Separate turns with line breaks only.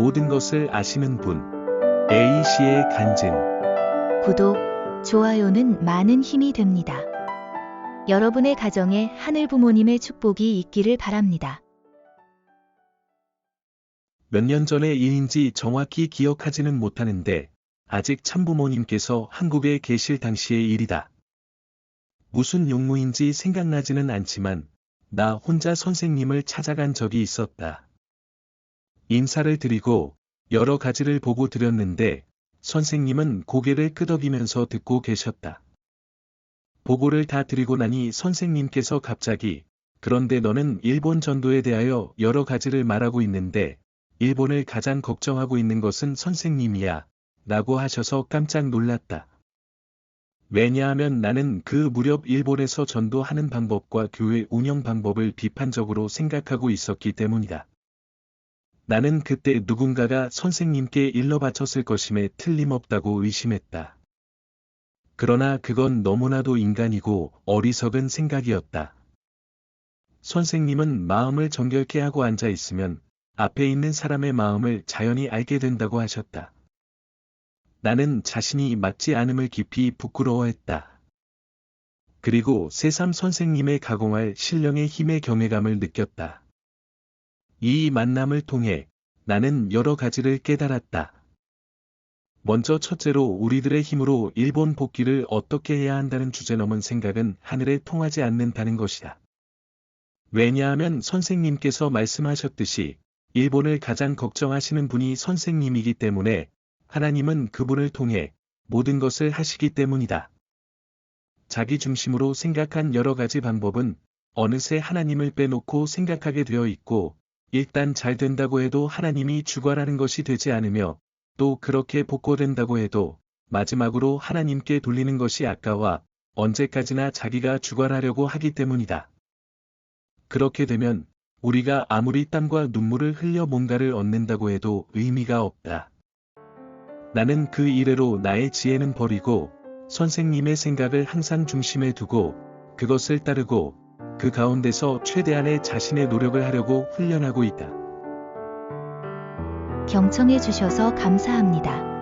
모든 것을 아시는 분. A씨의 간증.
구독, 좋아요는 많은 힘이 됩니다. 여러분의 가정에 하늘 부모님의 축복이 있기를 바랍니다.
몇 년 전의 일인지 정확히 기억하지는 못하는데, 아직 참부모님께서 한국에 계실 당시의 일이다. 무슨 용무인지 생각나지는 않지만, 나 혼자 선생님을 찾아간 적이 있었다. 인사를 드리고, 여러 가지를 보고 드렸는데, 선생님은 고개를 끄덕이면서 듣고 계셨다. 보고를 다 드리고 나니 선생님께서 갑자기, 그런데 너는 일본 전도에 대하여 여러 가지를 말하고 있는데, 일본을 가장 걱정하고 있는 것은 선생님이야. 라고 하셔서 깜짝 놀랐다. 왜냐하면 나는 그 무렵 일본에서 전도하는 방법과 교회 운영 방법을 비판적으로 생각하고 있었기 때문이다. 나는 그때 누군가가 선생님께 일러 바쳤을 것임에 틀림없다고 의심했다. 그러나 그건 너무나도 인간이고 어리석은 생각이었다. 선생님은 마음을 정결케 하고 앉아 있으면 앞에 있는 사람의 마음을 자연히 알게 된다고 하셨다. 나는 자신이 맞지 않음을 깊이 부끄러워했다. 그리고 새삼 선생님의 가공할 신령의 힘의 경외감을 느꼈다. 이 만남을 통해 나는 여러 가지를 깨달았다. 먼저 첫째로 우리들의 힘으로 일본 복귀를 어떻게 해야 한다는 주제 넘은 생각은 하늘에 통하지 않는다는 것이다. 왜냐하면 선생님께서 말씀하셨듯이 일본을 가장 걱정하시는 분이 선생님이기 때문에 하나님은 그분을 통해 모든 것을 하시기 때문이다. 자기 중심으로 생각한 여러 가지 방법은 어느새 하나님을 빼놓고 생각하게 되어 있고 일단 잘 된다고 해도 하나님이 주관하는 것이 되지 않으며 또 그렇게 복고된다고 해도 마지막으로 하나님께 돌리는 것이 아까워 언제까지나 자기가 주관하려고 하기 때문이다. 그렇게 되면 우리가 아무리 땀과 눈물을 흘려 뭔가를 얻는다고 해도 의미가 없다. 나는 그 이래로 나의 지혜는 버리고 선생님의 생각을 항상 중심에 두고 그것을 따르고 그 가운데서 최대한의 자신의 노력을 하려고 훈련하고 있다.
경청해 주셔서 감사합니다.